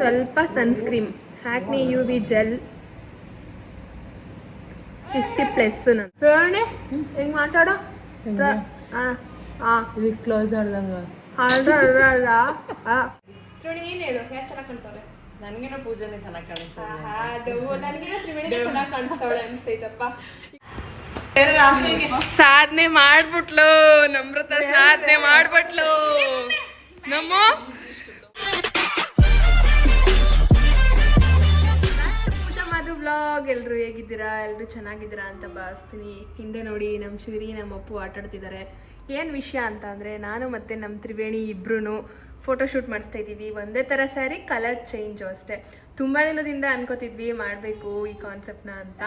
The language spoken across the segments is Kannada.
ಸ್ವಲ್ಪ sunscreen acne U V gel fifty plus ನಾನು ಹೇಳಿ ಹೆಂಗ್ ಮಾತಾಡೋ? ಆ ಆ. ಇದಕ್ಕೆ ಕ್ಲೋಸ್ ಆಡ್ದಂಗ. ತ್ರಿವೇಣಿ ಹೇಳು ಯಾಕೆ ಚೆನ್ನಾಗಿ ನನ್ಗೇನೋ ಪೂಜೆನೆ ಚೆನ್ನಾಗಿ ಕಾಣಿಸ್ತದೆ ಅದು ನನಗೇನೋ ತ್ರಿವೇಣಿಗೆ ಚೆನ್ನಾಗಿ ಕಾಣಿಸ್ತಾವಳೆ ಅನ್ಸ್ತೈತಪ್ಪ. ಸಾಧನೆ ಮಾಡ್ಬಿಟ್ಲು ನಮ್ರತ ಸಾಧನೆ ಮಾಡ್ಬಿಟ್ಲು. ನಮ್ಮ? ವ್ಲಾಗ್ ಎಲ್ಲರೂ ಹೇಗಿದ್ದೀರಾ? ಎಲ್ಲರೂ ಚೆನ್ನಾಗಿದ್ದೀರಾ ಅಂತ ಭಾವಿಸ್ತೀನಿ. ಹಿಂದೆ ನೋಡಿ ನಮ್ಮ ಶ್ರೀ ನಮ್ಮ ಅಪ್ಪು ಆಟಾಡ್ತಿದ್ದಾರೆ ಏನು ವಿಷಯ ಅಂತ ಅಂದರೆ ನಾನು ಮತ್ತು ನಮ್ಮ ತ್ರಿವೇಣಿ ಇಬ್ರು ಫೋಟೋಶೂಟ್ ಮಾಡಿಸ್ತಾ ಇದ್ದೀವಿ. ಒಂದೇ ಥರ ಸ್ಯಾರಿ ಕಲರ್ ಚೇಂಜು ಅಷ್ಟೇ. ತುಂಬ ದಿನದಿಂದ ಅನ್ಕೋತಿದ್ವಿ ಮಾಡಬೇಕು ಈ ಕಾನ್ಸೆಪ್ಟ್ನ ಅಂತ.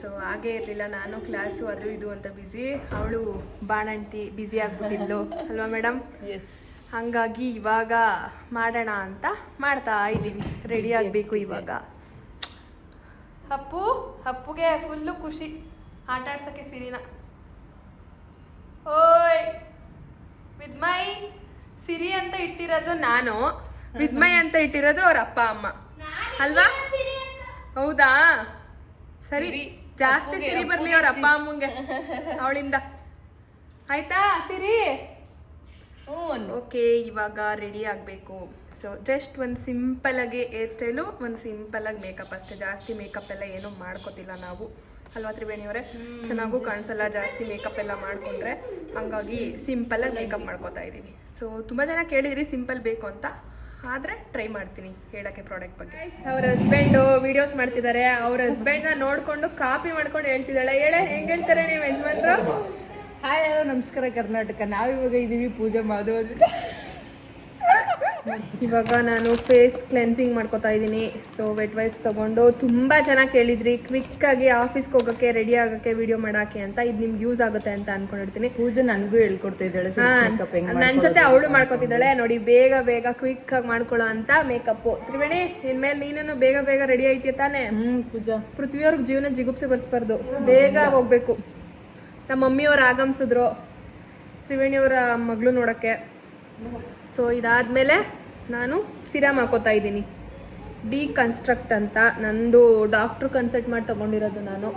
ಸೊ ಹಾಗೇ ಇರಲಿಲ್ಲ. ನಾನು ಕ್ಲಾಸು ಅದು ಇದು ಅಂತ ಬ್ಯುಸಿ ಅವಳು ಬಾಣಂತಿ ಬ್ಯುಸಿ ಆಗ್ಬಿಟ್ಟಿದ್ಲು. ಅಲ್ವಾ ಮೇಡಮ್ ಎಸ್ ಹಂಗಾಗಿ ಇವಾಗ ಮಾಡೋಣ ಅಂತ ಮಾಡ್ತಾ ಇದ್ದೀವಿ. ರೆಡಿ ಆಗಬೇಕು ಇವಾಗ. ಅಪ್ಪು ಅಪ್ಪುಗೆ ಫುಲ್ಲು ಖುಷಿ. ಆಟ ಆಡ್ಸೋಕ್ಕೆ ಸಿರಿನ. ಓಯ್ ವಿದ್ಮೈ ಸಿರಿ ಅಂತ ಇಟ್ಟಿರೋದು ನಾನು. ವಿದ್ಮೈ ಅಂತ ಇಟ್ಟಿರೋದು ಅವ್ರ ಅಪ್ಪ ಅಮ್ಮ. ಅಲ್ವಾ? ಹೌದಾ? ಸರಿ. ಜಾಸ್ತಿ ಸಿರಿ ಬರ್ಲಿ ಅವ್ರ ಅಪ್ಪ ಅಮ್ಮಂಗೆ ಅವಳಿಂದ. ಆಯ್ತಾ ಸಿರಿ? ಓಕೆ ಇವಾಗ ರೆಡಿ ಆಗಬೇಕು. ಸೊ ಜಸ್ಟ್ ಒಂದು ಸಿಂಪಲಾಗಿ ಹೇರ್ ಸ್ಟೈಲು ಒಂದು ಸಿಂಪಲಾಗಿ ಮೇಕಪ್ ಅಷ್ಟೇ. ಜಾಸ್ತಿ ಮೇಕಪ್ ಎಲ್ಲ ಏನೂ ಮಾಡ್ಕೋತಿಲ್ಲ ನಾವು. ಅಲ್ವಾ ತ್ರಿವೇಣಿಯವರೇ ಚೆನ್ನಾಗೂ ಕಾಣಿಸಲ್ಲ ಜಾಸ್ತಿ ಮೇಕಪ್ ಎಲ್ಲ ಮಾಡಿಕೊಂಡ್ರೆ. ಹಂಗಾಗಿ ಸಿಂಪಲಾಗಿ ಮೇಕಪ್ ಮಾಡ್ಕೋತಾ ಇದ್ದೀವಿ ಸೊ ತುಂಬ ಜನ ಕೇಳಿದ್ರಿ ಸಿಂಪಲ್ ಬೇಕು ಅಂತ. ಆದರೆ ಟ್ರೈ ಮಾಡ್ತೀನಿ ಹೇಳೋಕ್ಕೆ ಪ್ರಾಡಕ್ಟ್ ಬಗ್ಗೆ. ಅವ್ರ ಹಸ್ಬೆಂಡು ವಿಡಿಯೋಸ್ ಮಾಡ್ತಿದ್ದಾರೆ ಅವ್ರ ಹಸ್ಬೆಂಡ್ನ ನೋಡಿಕೊಂಡು ಕಾಪಿ ಮಾಡ್ಕೊಂಡು ಹೇಳ್ತಿದ್ದಾಳೆ. ಹೇಳೆ ಹೆಂಗೆ ಹೇಳ್ತಾರೆ ನೀವು ಯಜಮಾನ್ರು? ಹಾಯ್ ಹಲೋ ನಮಸ್ಕಾರ ಕರ್ನಾಟಕ. ನಾವಿವಾಗ ಇದೀವಿ ಪೂಜೆ ಮಾಡು ಇವಾಗ ನಾನು ಫೇಸ್ ಕ್ಲೆನ್ಸಿಂಗ್ ಮಾಡ್ಕೋತಾ ಇದ್ದೀನಿ. ಸೊ ವೆಟ್ ವೈಪ್ಸ್ ತಗೊಂಡು ತುಂಬ ಜನ ಕೇಳಿದ್ರಿ ಕ್ವಿಕ್ ಆಗಿ ಆಫೀಸ್ಗೆ ಹೋಗೋಕ್ಕೆ ರೆಡಿ ಆಗೋಕ್ಕೆ ವಿಡಿಯೋ ಮಾಡಾಕೆ ಅಂತ ಇದು ನಿಮ್ಗೆ ಯೂಸ್ ಆಗುತ್ತೆ ಅಂತ ಅನ್ಕೊಂಡಿರ್ತೀನಿ. ಪೂಜೆ ನನಗೂ ಹೇಳ್ಕೊಡ್ತಾ ಇದ್ದಾಳೆ ಹಾ, ಮೇಕಪ್ ಹೆಂಗ್ ನನ್ ಜೊತೆ ಅವಳು ಮಾಡ್ಕೊತಿದ್ದಾಳೆ. ನೋಡಿ ಬೇಗ ಬೇಗ ಕ್ವಿಕ್ ಆಗಿ ಮಾಡ್ಕೊಳ್ಳೋ ಅಂತ ಮೇಕಪ್ ತ್ರಿವೇಣಿ ಇನ್ಮೇಲೆ ನೀನೇನು ಬೇಗ ಬೇಗ ರೆಡಿ ಐತಿ ತಾನೆ? ಹ್ಮ್ ಪೂಜಾ. ಪೃಥ್ವಿಯವ್ರಿಗೆ ಜೀವನ ಜಿಗುಪ್ಸೆ ಬರ್ಸ್ಬಾರ್ದು. ಬೇಗ ಹೋಗ್ಬೇಕು. ನಮ್ಮ ಮಮ್ಮಿಯವ್ರು ಆಗಮಿಸಿದ್ರು. ತ್ರಿವೇಣಿಯವರ ಮಗಳು ನೋಡೋಕ್ಕೆ ಸೊ ಇದಾದ್ಮೇಲೆ ನಾನು ಸಿರಮ್ ಹಾಕೋತಾ ಇದ್ದೀನಿ. ಡಿ ಕನ್ಸ್ಟ್ರಕ್ಟ್ ಅಂತ ನಂದು ಡಾಕ್ಟ್ರು ಕನ್ಸಲ್ಟ್ ಮಾಡಿ ತಗೊಂಡಿರೋದು ನಾನು.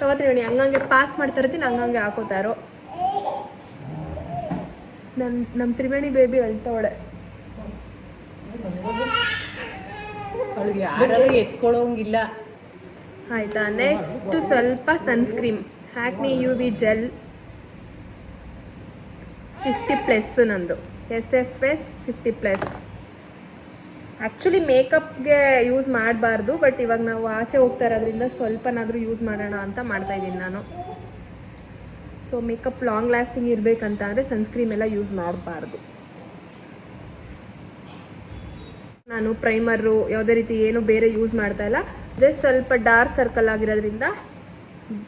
ತಗೋತೀನಿ ನೋಡಿ ಹಂಗಂಗೆ ಪಾಸ್ ಮಾಡ್ತಾ ಇರ್ತೀನಿ ಹಂಗಂಗೆ ಹಾಕೋತಾ ಇರೋ. ನನ್ನ ನಮ್ಮ ತ್ರಿವೇಣಿ ಬೇಬಿ ಅಳ್ತಾವಳೆ. ಅವಳಿಗೆ ಯಾರು ಎತ್ಕೊಳ್ಳೋಂಗಿಲ್ಲ ಆಯ್ತಾ? ನೆಕ್ಸ್ಟ್ ಸ್ವಲ್ಪ sunscreen acne U V gel fifty plus ನಂದು. S F S fifty plus actually ಮೇಕಪ್ಗೆ use ಮಾಡಬಾರ್ದು ಬಟ್ ಇವಾಗ ನಾವು ಆಚೆ ಹೋಗ್ತಾ ಇರೋದ್ರಿಂದ ಸ್ವಲ್ಪನಾದರೂ ಯೂಸ್ ಮಾಡೋಣ ಅಂತ ಮಾಡ್ತಾ ಇದ್ದೀನಿ ನಾನು. ಸೊ ಮೇಕಪ್ ಲಾಂಗ್ ಲಾಸ್ಟಿಂಗ್ ಇರಬೇಕಂತ ಅಂದರೆ ಸನ್ಸ್ಕ್ರೀಮ್ ಎಲ್ಲ ಯೂಸ್ ಮಾಡಬಾರ್ದು. ನಾನು ಪ್ರೈಮರು ಯಾವುದೇ ರೀತಿ ಏನು ಬೇರೆ ಯೂಸ್ ಮಾಡ್ತಾ ಇಲ್ಲ. ಜಸ್ಟ್ ಸ್ವಲ್ಪ ಡಾರ್ಕ್ ಸರ್ಕಲ್ ಆಗಿರೋದ್ರಿಂದ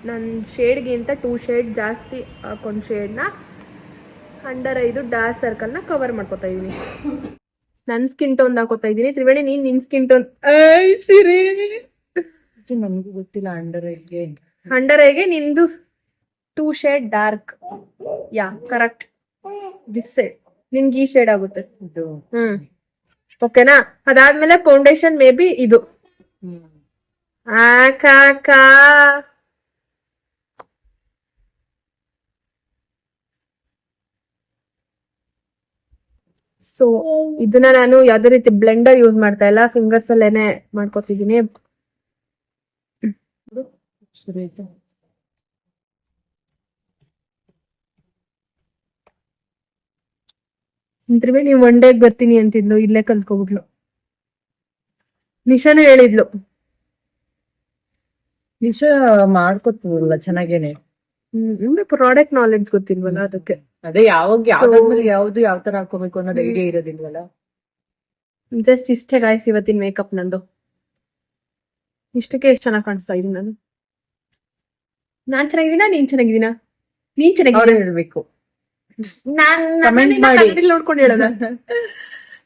ನನ್ನ ಶೇಡ್ಗಿಂತ ಟೂ ಶೇಡ್ ಜಾಸ್ತಿ ಹಾಕೊಂಡು ಶೇಡ್ನ ಅಂಡರ್ ಐದು ಡಾರ್ಕ್ ಸರ್ಕಲ್ನ ಕವರ್ ಮಾಡ್ಕೊತಾ ಇದ್ದೀನಿ ನನ್ ಸ್ಕಿನ್ ಟೋನ್ ಹಾಕೋತಾ ಇದ್ದೀನಿ ತ್ರಿವೇಣಿ ನೀನ್ ನಿನ್ ಸ್ಕಿನ್ ಟೋನ್ ಸಿರಿ. ನನಗೂ ಗೊತ್ತಿಲ್ಲ ಅಂಡರ್ ಐಗೆ. ಅಂಡರ್ ಐಗೆ ನಿಂದು two shade dark yeah correct this shade ನಿನ್ಗೆ ಈ ಶೇಡ್ ಆಗುತ್ತೆ. ಇದು. ಹ್ಮ್. ಓಕೆನಾ ಅದಾದ್ಮೇಲೆ ಫೌಂಡೇಶನ್ ಮೇ ಬಿ ಇದು ಆ ಆಕಾಕ ಸೊ ಇದನ್ನ ನಾನು ಯಾವ್ದೇ ರೀತಿ ಬ್ಲೆಂಡರ್ ಯೂಸ್ ಮಾಡ್ತಾ ಇಲ್ಲ. ಫಿಂಗರ್ಸ್ ಅಲ್ಲೇನೆ ಮಾಡ್ಕೋತಿದೀನಿ? ತ್ರಿವೇಣಿ ಒನ್ ಡೇಗ್ ಬರ್ತೀನಿ ಅಂತಿದ್ಲು. ಇಲ್ಲೇ ಕಲ್ತ್ಕೊಬಿಟ್ಲು. ನಿಶಾನು ಹೇಳಿದ್ಲು. ನಿಶಾ ಮಾಡ್ಕೊತದಲ್ಲ ಚೆನ್ನಾಗೇನೆ. ಹ್ಮ್ ಪ್ರಾಡಕ್ಟ್ ನಾಲೆಡ್ಜ್ ಗೊತ್ತಿಲ್ವಲ್ಲ ಅದಕ್ಕೆ. ಅದೇ ಯಾವಾಗ ಯಾವ್ದಾದ್ಮೇಲೆ ಯಾವ್ದು ಯಾವ ತರ ಹಾಕೋಬೇಕು ಅನ್ನೋದು ಐಡಿಯಾ ಇರೋದಿಲ್ವಲ್ಲ? ಜಸ್ಟ್ ಇಷ್ಟೇ ಗಾಯ್ಸ್ ಇವತ್ತಿನ ಮೇಕಪ್ ನಂದು. ಇಷ್ಟಕ್ಕೆ ಎಷ್ಟು ಚೆನ್ನಾಗಿ ಕಾಣಿಸ್ತಾ ಇದೀನಿ ನಾನು. ನಾನ್ ಚೆನ್ನಾಗಿದ್ದೀನಾ? ನೀನ್ ಚೆನ್ನಾಗಿದ್ದೀನಾ? ನೀನ್ ಚೆನ್ನಾಗಿ ಹೇಳ್ಬೇಕು. ನೋಡ್ಕೊಂಡು ಹೇಳೋದ?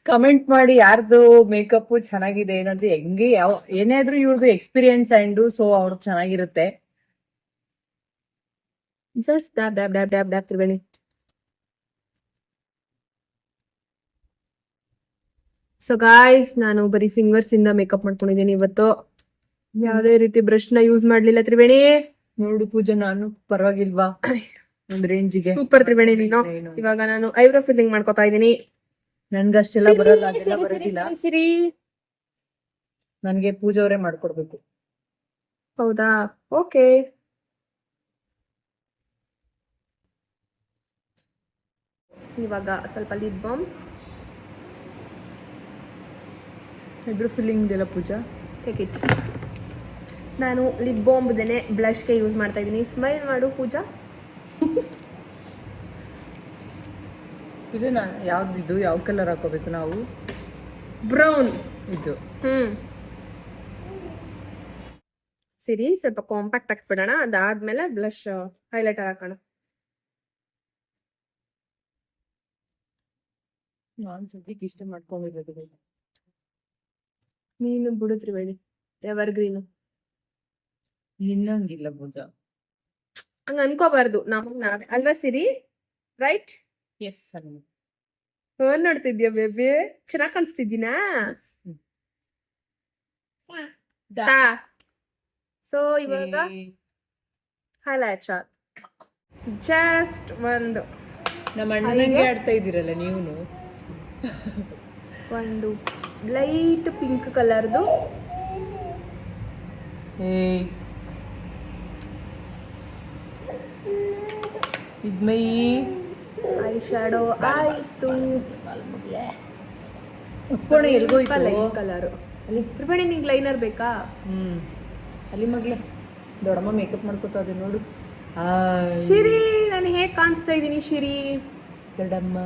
ಕಮೆಂಟ್ ಮಾಡಿ ಯಾರ್ದು ಮೇಕಪ್ ಚೆನ್ನಾಗಿದೆ ಏನಂತ ಹೆಂಗೆ ಯಾವ ಏನೇ ಆದ್ರೂ ಇವ್ರದ್ದು ಎಕ್ಸ್ಪೀರಿಯನ್ಸ್ ಅಂಡ್ ಸೊ ಅವ್ರದ್ದು ಚೆನ್ನಾಗಿರುತ್ತೆ. Just dab dab dab dab dab Triveni. So guys ನಾನು ಬರೀ ಫಿಂಗರ್ಸ್ ಇಂದ ಮೇಕಪ್ ಮಾಡ್ಕೊಂಡಿದ್ದೀನಿ ಇವತ್ತು. ಯಾವುದೇ ರೀತಿ ಬ್ರಷ್ನ ಯೂಸ್ ಮಾಡ್ಲಿಲ್ಲ ತ್ರಿವೇಣಿ. ನೋಡು ಪೂಜೆ ನಾನು ಪರವಾಗಿಲ್ವಾ? ಒಂದ್ ರೇಂಜಿಗೆ ಸೂಪರ್ ತ್ರಿವೇಣಿ ನೀನು. ಇವಾಗ ನಾನು ಐಬ್ರೋ ಫಿಲ್ಲಿಂಗ್ ಮಾಡ್ಕೊತಾ ಇದ್ದೀನಿ. ನನ್ಗಷ್ಟೆಲ್ಲ ಅಷ್ಟೆಲ್ಲ ಅದೆಲ್ಲ ಬರೋದಿಲ್ಲ. ಸಿರಿ ನನ್ಗೆ ಪೂಜಾ ಅವರೇ ಮಾಡ್ಕೊಡ್ಬೇಕು. ಹೌದಾ? ಓಕೆ ಇವಾಗ ಸ್ವಲ್ಪ ಲಿಪ್ ಬಾಮ್ ಇಬ್ರು ಫಿಲ್ಲಿಂಗ್ ಇದೆಲ್ಲ ಪೂಜಾ? ಟೇಕ್ ಇಟ್ ನಾನು ಲಿಪ್ ಬಾಂಬ್ದೇನೆ ಬ್ಲಷ್ಗೆ ಯೂಸ್ ಮಾಡ್ತಾ ಇದ್ದೀನಿ. ಸ್ಮೈಲ್ ಮಾಡು ಪೂಜಾ. ಪೂಜಾ ನಾನು ಯಾವ್ದಿದು ಯಾವ ಕಲರ್ ಹಾಕೋಬೇಕು ನಾವು? ಬ್ರೌನ್ ಇದು. ಹ್ಮ್. ಸರಿ ಸ್ವಲ್ಪ ಕಾಂಪ್ಯಾಕ್ಟ್ ಹಾಕ್ಬಿಡೋಣ. ಅದಾದ್ಮೇಲೆ ಬ್ಲಷ್ ಹೈಲೈಟರ್ ಹಾಕೋಣ. ನಾನ್ ಸದ್ಯಕ್ಕೆ ಇಷ್ಟ ಮಾಡ್ಕೊಂಡಿರೋದು. ನೀನು ಬಿಡು ತ್ರಿವೇಣಿ ಎವರ್ ಗ್ರೀನು ನಿನ್ನಂಗಿಲ್ಲ ಪೂಜಾ ಹಂಗ ಅನ್ಕೋಬಾರ್ದು ನಮಗ್ ನಾವೇ. ಅಲ್ವಾ Siri? Right yes sir. Phone ನೋಡ್ತಿದ್ಯಾ baby ಚೆನ್ನಾಗ್ ಕಾಣಿಸ್ತಿದ್ದೀನಾ? ಸೊ ಇವಾಗ ಹೈಲೈಟ್ ಶಾಟ್ ಜಸ್ಟ್ ಒಂದು. ನಮ್ಮ ಅಣ್ಣನಿಗೆ ಆಡ್ತಾ ಇದ್ದೀರಲ್ಲ ನೀವು ಒಂದು ಲೈಟ್ ಪಿಂಕ್ ಕಲರ್ದು ಇದ್ಮೈ. ಐ ಶಾಡೋ ಆಯ್ತು. ಉಸ್ಕೊಣೆ ಎಲ್ಗೋಯ್ತು ಲೈಟ್ ಕಲರ್ ಅಲ್ಲಿ ತ್ರಿವೇಣಿ ನಿಂಗೆ ಲೈನರ್ ಬೇಕಾ? ಹ್ಮ್. ಅಲ್ಲಿ ಮಗ್ಲೆ. ದೊಡ್ಡಮ್ಮ ಮೇಕಪ್ ಮಾಡ್ಕೊತಾ ಅದೇ ನೋಡು. ಶಿರಿ ನಾನು ಹೇಗ್ ಕಾಣಿಸ್ತಾ ಇದ್ದೀನಿ ಶಿರಿ? ದೊಡ್ಡಮ್ಮ.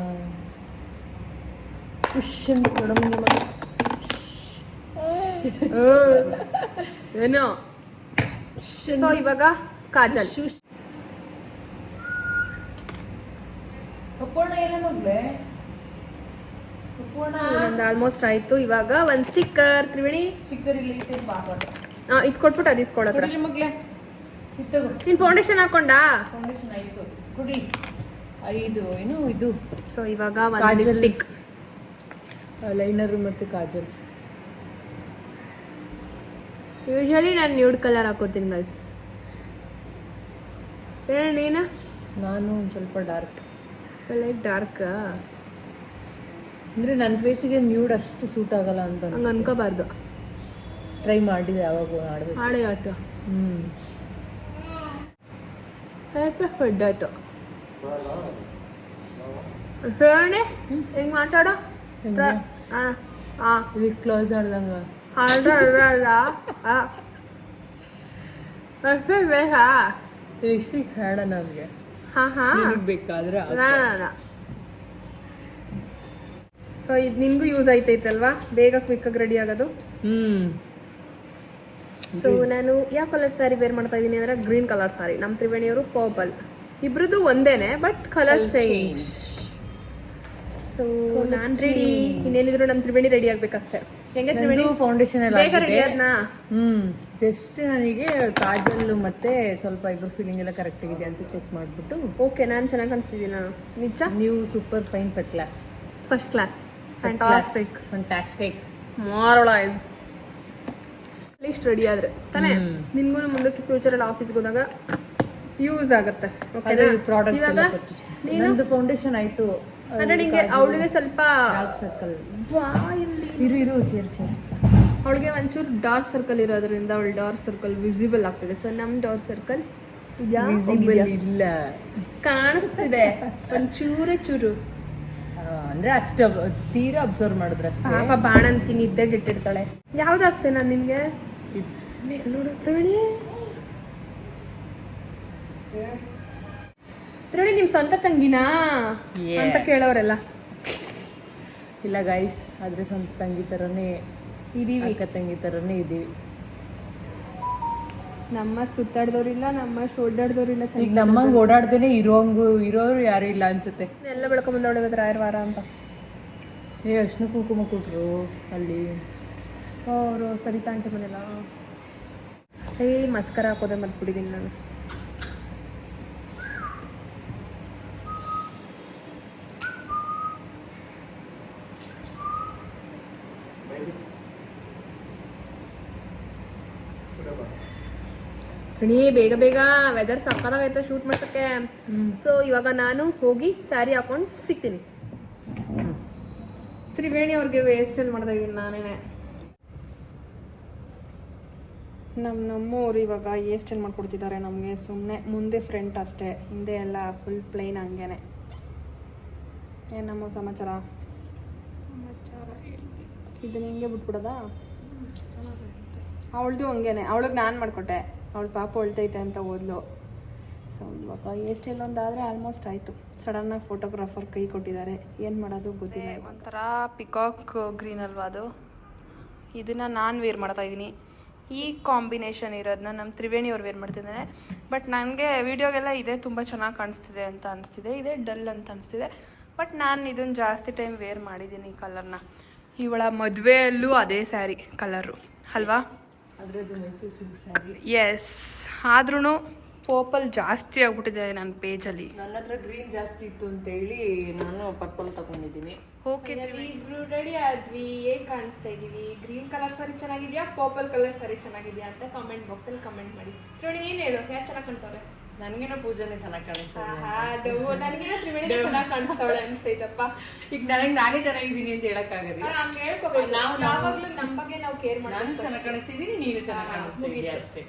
ಅಂತ ದೊಡ್ಡಮ್ಮನ ಏನೋ? ಸೊ ಇವಾಗ ಕಾಜಲ್. ನಂದು ಆಲ್ಮೋಸ್ಟ್ ಆಯ್ತು. ಇವಾಗ ಒಂದ್ ಸ್ಟಿಕ್ಕರ್ ತ್ರಿವೇಣಿ? ಇದ್ ಕೊಟ್ಬಿಟ್ಟು ಅದು ಇಸ್ಕೊಳತ್ರ ನೀನ್ ಫೌಂಡೇಶನ್ ಹಾಕೊಂಡಾ? ಫೌಂಡೇಶನ್ ಆಯ್ತು. ಕುಡಿ. ಐದು ಏನು ಇದು? ಸೊ ಇವಾಗ ಒಂದು ಕಾಜಲ್. ಲಿಪ್ಸ್ಟಿಕ್ ಲೈನರ್ ಮತ್ತು ಕಾಜಲ್. ಯೂಶಲಿ ನಾನು ನ್ಯೂಡ್ ಕಲರ್ ಹಾಕೋತೀನಿ ಗೈಸ್ ನೀನು? ನಾನು ಒಂದು ಸ್ವಲ್ಪ ಡಾರ್ಕ್ ಲೈಕ್ ಡಾರ್ಕ್ ಅಂದ್ರೆ ನನ್ನ ಫೇಸಿಗೆ ನ್ಯೂಡ್ ಅಷ್ಟು ಸೂಟ್ ಆಗಲ್ಲ ಅಂತ ಹಂಗೆ ಅನ್ಕೋಬಾರ್ದು. ಟ್ರೈ ಮಾಡಿ ಯಾವಾಗ ಆಡಬೇಕು ಹಾಡೆ ಆಟ. ಹ್ಮ್. ಫೆಡ್ ಆಯ್ತು ಹೇಳಿ ಹೆಂಗೆ ಮಾತಾಡೋ? ಆ ಹಾ ಇದಕ್ಕೆ ಕ್ಲೋಸ್ ಆ. ಅಷ್ಟೇ ಬೇಕಾ ಲಿಪ್ಸ್ಟಿಕ್ ಬೇಡ ನಮಗೆ ಹಾ ಹಾ. ನಿನಗೆ ಬೇಕಾದ್ರೆ ಸೊ ಇದು ನಿಮಗೂ ಯೂಸ್ ಆಯ್ತೈತಲ್ವಾ? ಬೇಗ ಕ್ವಿಕ್ ಆಗಿ ರೆಡಿ ಆಗೋದು? ಹ್ಮ್. ಸೊ ನಾನು ಯಾವ ಕಲರ್ ಸ್ಯಾರಿ ವೇರ್ ಮಾಡ್ತಾ ಇದ್ದೀನಿ ಅಂದ್ರೆ ಗ್ರೀನ್ ಕಲರ್ ಸಾರಿ ನಮ್ಮ ತ್ರಿವೇಣಿಯವರು ಪರ್ಪಲ್ ಇಬ್ರದ್ದು ಒಂದೇನೆ ಬಟ್ ಕಲರ್ ಚೇಂಜ್ ಸೊ ನಾನ್ ರೆಡಿ ಇನ್ನೇನಿದ್ರು ನಮ್ ತ್ರಿವೇಣಿ ರೆಡಿ ಆಗ್ಬೇಕಷ್ಟೇ. ಹೆಂಗೆ ತ್ರಿವೇಣಿ? ಫೌಂಡೇಶನ್ ಎಲ್ಲ ಬೇಗ ರೆಡಿ ಆದ್ನಾ? ಹ್ಮ್ ಜಸ್ಟ್ ನನಗೆ ಕಾಜಲ್ ಮತ್ತೆ ಸ್ವಲ್ಪ ಇಬ್ರು ಫೀಲಿಂಗ್ ಎಲ್ಲ ಕರೆಕ್ಟ್ ಆಗಿದೆ ಅಂತ ಚೆಕ್ ಮಾಡ್ಬಿಟ್ಟು. ಓಕೆ ನಾನು ಚೆನ್ನಾಗಿ ಕಾಣಿಸ್ತಿದ್ದೀನ ನಿಜ? ನೀವು super fine first class first class fantastic fantastic ಮಾರಳೈಸ್ least ready ಆದ್ರೆ. ತಾನೇ. ನಿನ್ಗೂ ಮುಂದಕ್ಕೆ ಫ್ಯೂಚರಲ್ಲಿ ಆಫೀಸ್ಗೆ ಹೋದಾಗ ಯೂಸ್ ಆಗುತ್ತೆ. ಓಕೆ ಪ್ರಾಡಕ್ಟ್ ನೀನು? ಫೌಂಡೇಶನ್ ಆಯ್ತು. ಅಂದ್ರೆ ನಿಂಗೆ ಅವಳಿಗೆ ಸ್ವಲ್ಪ ಡಾರ್ಕ್ ಸರ್ಕಲ್ ಇರು ಇರು ಸೇರ್ಸಿ ಅವಳಿಗೆ ಒಂಚೂರು ಡಾರ್ಕ್ ಸರ್ಕಲ್ ಇರೋದ್ರಿಂದ ಅವಳು ಡಾರ್ಕ್ ಸರ್ಕಲ್ ವಿಸಿಬಲ್ ಆಗ್ತದೆ. ಸೊ ನಮ್ ಡಾರ್ಕ್ ಸರ್ಕಲ್ ಇಲ್ಲ. ಕಾಣಿಸ್ತಿದೆ. ಒಂಚೂರೇ ಚೂರು. ಅಂದ್ರೆ ಅಷ್ಟು ತೀರಾ ಅಬ್ಸರ್ವ್ ಮಾಡಿದ್ರೆ ಅಷ್ಟೇ. ಪಾಪ ಬಾಣಂತಿ ನಿದ್ದೆಗೆ ಇಟ್ಟಿರ್ತಾಳೆ. ಯಾವ್ದಾಗ್ತೆ ನಾನು ನಿನ್ಗೆ? ನೋಡು ಪ್ರವೀಣಿ. ಪ್ರವೀಣಿ ನಿಮ್ ಸ್ವಂತ ತಂಗಿನಾ. ಅಂತ ಕೇಳೋರೆಲ್ಲ. ಇಲ್ಲ ಗೈಸ್ ಆದ್ರೆ ಸ್ವಂತ ತಂಗಿ ತರನೇ ಇದೀವಿ. ಅಕ್ಕ ತಂಗಿ ತರನೇ ಇದೀವಿ. ನಮ್ಮ ಸುತ್ತಾಡ್ದವ್ರಿಲ್ಲ ನಮ್ಮ ಓಡಾಡ್ದವ್ರಿಲ್ಲ ಈಗ ನಮ್ಮ ಓಡಾಡ್ದೇನೆ ಇರೋಂಗು ಇರೋರು ಯಾರು ಇಲ್ಲ ಅನ್ಸುತ್ತೆ. ಎಲ್ಲ ಬೆಳ್ಕೊಂಬಂದವಳೆ ಇವತ್ತು ರಾಯರ್ ವಾರ ಅಂತ. ಏ ಅರ್ಶಿನ ಕುಂಕುಮ ಕೊಟ್ರು ಅಲ್ಲಿ. ಅವರು ಸರಿತಾ ಆಂಟಿ ಮನೆಯಲ್ಲ. ಏ ಮಸ್ಕರ ಹಾಕೋದೆ ಬಿಡಿದೀನಿ ನಾನು. ಶ್ರೇಣಿ ಬೇಗ ಬೇಗ ವೆದರ್ ಸಕ್ಕತ್ತಾಗೈತೆ ಶೂಟ್ ಮಾಡ್ಸಕ್ಕೆ. ಸೊ ಇವಾಗ ನಾನು ಹೋಗಿ ಸ್ಯಾರಿ ಹಾಕೊಂಡು ಸಿಗ್ತೀನಿ. ತ್ರಿವೇಣಿ ಅವ್ರಿಗೆ ವೇಸ್ಟಲ್ಲಿ ಮಾಡ್ತಾ ಇದ್ದೀನಿ ನಾನೇನೆ. ನಮ್ಮ ನಮ್ಮವ್ರು ಇವಾಗ ಏಸ್ಟ್ ಸ್ಟೈಲ್ ಮಾಡ್ಕೊಡ್ತಿದ್ದಾರೆ ನಮಗೆ ಸುಮ್ಮನೆ ಮುಂದೆ ಫ್ರಂಟ್ ಅಷ್ಟೇ ಹಿಂದೆ ಎಲ್ಲ ಫುಲ್ ಪ್ಲೇನ್ ಹಂಗೇನೆ. ಏನಮ್ಮ ನಮ್ಮ ಸಮಾಚಾರ? ಇದನ್ನ ಹಿಂಗೆ ಬಿಟ್ಬಿಡೋದಾ? ಅವಳದು ಹಂಗೇನೆ ಅವಳಿಗೆ ನಾನು ಮಾಡಿಕೊಟ್ಟೆ. ಅವಳು ಪಾಪ ಹೊಳ್ತೈತೆ ಅಂತ ಓದ್ಲು. ಸೊ ಇವಾಗ ಎಷ್ಟು ಒಂದಾದರೆ ಆಲ್ಮೋಸ್ಟ್ ಆಯಿತು. ಸಡನ್ನಾಗಿ ಫೋಟೋಗ್ರಾಫರ್ ಕೈ ಕೊಟ್ಟಿದ್ದಾರೆ. ಏನು ಮಾಡೋದು ಗೊತ್ತಿಲ್ಲ ಒಂಥರ ಪಿಕಾಕ್ ಗ್ರೀನ್ ಅಲ್ವಾ ಅದು? ಇದನ್ನು ನಾನು ವೇರ್ ಮಾಡ್ತಾ ಇದ್ದೀನಿ. ಈ ಕಾಂಬಿನೇಷನ್ ಇರೋದನ್ನ ನಮ್ಮ ತ್ರಿವೇಣಿ ಅವ್ರು ವೇರ್ ಮಾಡ್ತಿದ್ದಾರೆ. ಬಟ್ ನನಗೆ ವೀಡಿಯೋಗೆಲ್ಲ ಇದೇ, ತುಂಬ ಚೆನ್ನಾಗಿ ಕಾಣಿಸ್ತಿದೆ ಅಂತ ಅನಿಸ್ತಿದೆ. ಇದೇ ಡಲ್ ಅಂತ ಅನಿಸ್ತಿದೆ. ಬಟ್ ನಾನು ಇದನ್ನು ಜಾಸ್ತಿ ಟೈಮ್ ವೇರ್ ಮಾಡಿದ್ದೀನಿ ಈ ಕಲರ್ನ ಇವಳ ಮದುವೆಯಲ್ಲೂ ಅದೇ ಸ್ಯಾರಿ ಕಲರು ಅಲ್ವಾ? ಎಸ್ ಆದ್ರೂ ಪರ್ಪಲ್ ಜಾಸ್ತಿ ಆಗ್ಬಿಟ್ಟಿದೆ ನನ್ನ ಪೇಜಲ್ಲಿ ನನ್ನ ಹತ್ರ ಗ್ರೀನ್ ಜಾಸ್ತಿ ಇತ್ತು ಅಂತ ಹೇಳಿ ನಾನು ಪರ್ಪಲ್ ತಗೊಂಡಿದ್ದೀನಿ. ಓಕೆ ಇಬ್ರು ರೆಡಿ ಆದ್ವಿ. ಹೇಗ್ ಕಾಣಿಸ್ತಾ ಇದೀವಿ? ಗ್ರೀನ್ ಕಲರ್ ಸರಿ ಚೆನ್ನಾಗಿದ್ಯಾ? ಪರ್ಪಲ್ ಕಲರ್ ಸರಿ ಚೆನ್ನಾಗಿದ್ಯಾ ಅಂತ ಕಾಮೆಂಟ್ ಬಾಕ್ಸ್ ಅಲ್ಲಿ ಕಮೆಂಟ್ ಮಾಡಿ. ನೋಡಿ ಏನು ಹೇಳು. ಯಾರು ಚೆನ್ನಾಗಿ ಕಾಣ್ತವ್ರೆ? ನನಗೇನೋ ಪೂಜೆನೇ ಚೆನ್ನಾಗಿ ಕಾಣಿಸ್ತದೆ ನನಗೇನೋ ತ್ರಿವೇಣಿ ಚೆನ್ನಾಗಿ ಕಾಣಿಸ್ತಾವಳೆ ಅನ್ಸ್ತೈತಪ್ಪ. ಈಗ ನನಗೆ ನಾನೇ ಚೆನ್ನಾಗಿದ್ದೀನಿ ಅಂತ ಹೇಳಕ್ಕಾಗದಿಲ್ಲ. ಹಂಗ ಹೇಳ್ಕೋಬೇಕು. ನಾವು ಯಾವಾಗ್ಲೂ ನಮ್ಮ ಬಗ್ಗೆ ನಾವು ಕೇರ್ ನಾನು ಮಾಡೋದು ಚೆನ್ನಾಗಿ ಕಾಣಿಸ್ತಿದೀನಿ ನೀನು ಚೆನ್ನಾಗಿ ಕಾಣಿಸ್ತಾ ಅಷ್ಟೇ.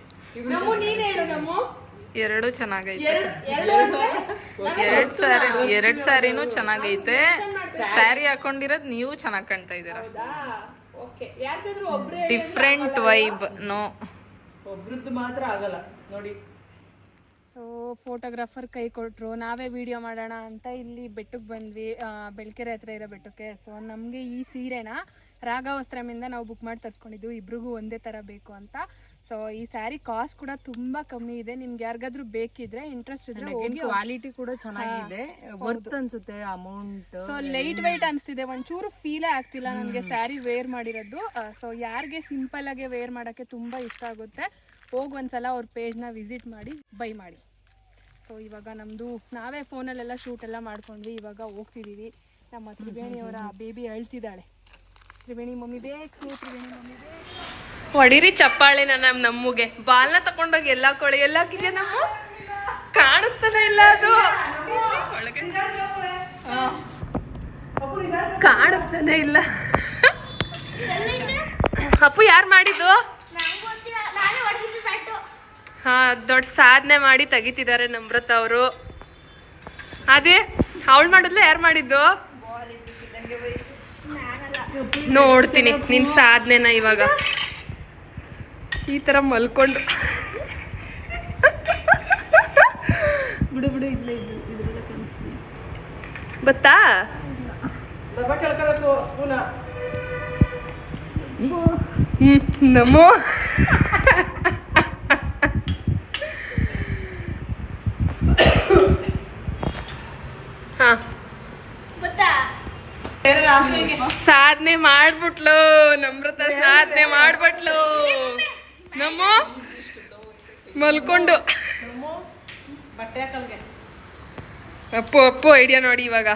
ನಮ್ಮ ನೀನ್ ಹೇಳು ನಮ್ಮ. ಎರಡು ಚೆನ್ನಾಗೈತೆ. ಎರಡು ಎರಡು ಅಂದ್ರೆ ಎರಡ್ ಸಾರಿ ಎರಡ್ ಸಾರಿನೂ ಚೆನ್ನಾಗೈತೆ. ಸ್ಯಾರಿ ಹಾಕೊಂಡಿರೋದ್ ನೀವು ಚೆನ್ನಾಗಿ ಕಾಣ್ತಾ ಇದೀರ ಹೌದಾ? ಓಕೆ. ಯಾರ್ದಾದ್ರು ಒಬ್ರೇ ಡಿಫ್ರೆಂಟ್ ವೈಬ್ ನೋ ಒಬ್ರದ್ದು ಮಾತ್ರ ಆಗಲ್ಲ. ನೋಡಿ. ಸೊ ಫೋಟೋಗ್ರಾಫರ್ ಕೈ ಕೊಟ್ಟರು ನಾವೇ ವಿಡಿಯೋ ಮಾಡೋಣ ಅಂತ ಇಲ್ಲಿ ಬೆಟ್ಟಕ್ಕೆ ಬಂದ್ವಿ. ಬೆಳ್ಕೆರೆ ಹತ್ರ ಇರೋ ಬೆಟ್ಟಕ್ಕೆ. ಸೊ ನಮಗೆ ಈ ಸೀರೆನ ರಾಘವಸ್ತ್ರಮಿಂದ ನಾವು ಬುಕ್ ಮಾಡಿ ತರಿಸ್ಕೊಂಡಿದ್ದು ಇಬ್ರಿಗೂ ಒಂದೇ ಥರ ಬೇಕು ಅಂತ. ಸೊ ಈ ಸ್ಯಾರಿ ಕಾಸ್ಟ್ ಕೂಡ ತುಂಬ ಕಮ್ಮಿ ಇದೆ. ನಿಮ್ಗೆ ಯಾರಿಗಾದ್ರೂ ಬೇಕಿದ್ರೆ ಇಂಟ್ರೆಸ್ಟ್ ಇದ್ರೆ ಕ್ವಾಲಿಟಿ ಕೂಡ ಚೆನ್ನಾಗಿದೆ. ವರ್ತ್ ಅನ್ಸುತ್ತೆ ಅಮೌಂಟ್ ಸೊ ಲೈಟ್ ವೈಟ್ ಅನಿಸ್ತಿದೆ. ಒಂಚೂರು ಫೀಲೇ ಆಗ್ತಿಲ್ಲ ನನಗೆ ಸ್ಯಾರಿ ವೇರ್ ಮಾಡಿರೋದು. ಸೊ ಯಾರಿಗೆ ಸಿಂಪಲ್ ಆಗಿ ವೇರ್ ಮಾಡೋಕ್ಕೆ ತುಂಬ ಇಷ್ಟ ಆಗುತ್ತೆ. ಹೋಗಿ ಒಂದ್ಸಲ ಅವ್ರ ಪೇಜ್ನ ವಿಸಿಟ್ ಮಾಡಿ, ಬೈ ಮಾಡಿ. ಸೊ ಇವಾಗ ನಮ್ಮದು ನಾವೇ ಫೋನಲ್ಲೆಲ್ಲ ಶೂಟ್ ಎಲ್ಲ ಮಾಡ್ಕೊಂಡ್ವಿ, ಇವಾಗ ಹೋಗ್ತಿದ್ದೀವಿ ನಮ್ಮ ತ್ರಿವೇಣಿಯವರ ಬೇಬಿ ಅಳ್ತಿದ್ದಾಳೆ. ತ್ರಿವೇಣಿ ಮಮ್ಮಿ ಬೇಕು, ತ್ರಿವೇಣಿ ಮಮ್ಮಿ ಬೇಕು. ಹೊಡಿರಿ ಚಪ್ಪಾಳೆನ ನಮ್ಮ ನಮ್ಮಗೆ. ಬಾಲ್ನ ತಕೊಂಡೋಗಿ ಎಲ್ಲ ಕೊಳೆ, ಎಲ್ಲ ಹಾಕಿದ್ಯಾ ನಮ್ಮ? ಕಾಣಿಸ್ತಾನೆ ಇಲ್ಲ ಅದು. ಕಾಣಿಸ್ತಾನೆ ಇಲ್ಲ. ಅಪ್ಪು ಯಾರು ಮಾಡಿದ್ದು? ಹಾ ದೊಡ್ಡ ಸಾಧನೆ ಮಾಡಿ ತೆಗಿತಿದ್ದಾರೆ ನಮ್ರತ ಅವರು. ಅದೇ ಅವಳು ಮಾಡಿದ್ಲ ಯಾರು ಮಾಡಿದ್ದು? ನೋಡ್ತೀನಿ ನಿನ್ ಸಾಧನೆನ ಇವಾಗ. ಈ ತರ ಮಲ್ಕೊಂಡು. ಬಿಡು ಬಿಡು ಬತ್ತಾ ಹ್ಮ್ ನಮೋ ಹಾ ಸಾಧನೆ ಮಾಡ್ಬಿಟ್ಲು ನಮ್ರತ ಸಾಧನೆ ಮಾಡ್ಬಿಟ್ಲು. ನಮ್ಮ? ಮಲ್ಕೊಂಡು. ಅಪ್ಪು ಅಪ್ಪು ಐಡಿಯಾ ನೋಡಿ ಇವಾಗ.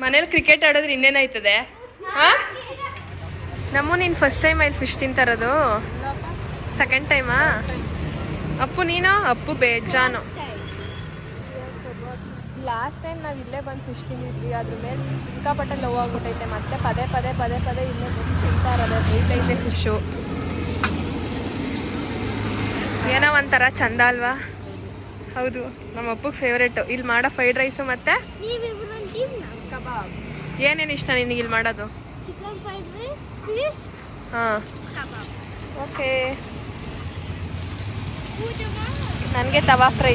ಮನೇಲಿ ಕ್ರಿಕೆಟ್ ಆಡೋದ್ರೆ ಇನ್ನೇನಾಯ್ತದೆ ಹಾ ನಮ್ಮ ನೀನು ಫಸ್ಟ್ ಟೈಮ್ ಅಲ್ಲಿ ಫಿಶ್ ತಿಂತಾರದು? ಸೆಕೆಂಡ್ ಟೈಮಾ ಅಪ್ಪು ನೀನು? ಅಪ್ಪು ಬೇಜಾನು. ಲಾಸ್ಟ್ ಟೈಮ್ ನಾವು ಇಲ್ಲೇ ಬಂದು ಫಿಶ್ ತಿಂದಿದ್ವಿ ಅದ್ರ ಮೇಲೆ ಸಿಕ್ಕಾಪಟ್ಟೆ ಲವ್ ಆಗ್ಬಿಟ್ಟೈತೆ ಮತ್ತೆ ಪದೇ ಪದೇ ಪದೇ ಪದೇ ಇಲ್ಲೇ ಬಂದು ತಿಂತಾ ಇರೋದು ಐತೈತೆ ಫಿಶು ಏನೋ ಒಂಥರ ಚಂದ ಅಲ್ವಾ? ಹೌದು ನಮ್ಮ ಅಪ್ಪಗೆ ಫೇವ್ರೇಟು ಇಲ್ಲಿ ಮಾಡೋ ಫ್ರೈಡ್ ರೈಸು ಮತ್ತೆ? ಕಬಾಬ್ ಏನೇನು ಇಷ್ಟ ನಿನಗೆ ಇಲ್ಲಿ ಮಾಡೋದು? ಹಾಂ. ಓಕೆ ನನಗೆ ತವಾ ಫ್ರೈ.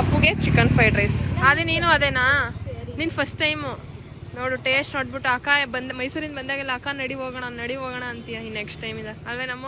ಅಪ್ಪುಗೆ ಚಿಕನ್ ಫ್ರೈಡ್ ರೈಸ್ ಅದೇ ನೀನು ಅದೇನಾ? ನೀನು ಫಸ್ಟ್ ಟೈಮು ನೋಡು ಟೇಸ್ಟ್ ನೋಡ್ಬಿಟ್ಟು ಅಕ್ಕ ಬಂದ, ಮೈಸೂರಿಂದ ಬಂದಾಗೆಲ್ಲ ಅಕ್ಕ ನಡಿ ಹೋಗೋಣ ನಡಿ ಹೋಗೋಣ ಅಂತೀಯ ನೆಕ್ಸ್ಟ್ ಟೈಮ್ ಇದೆ. ಅಲ್ವೇ ನಮ್ಮ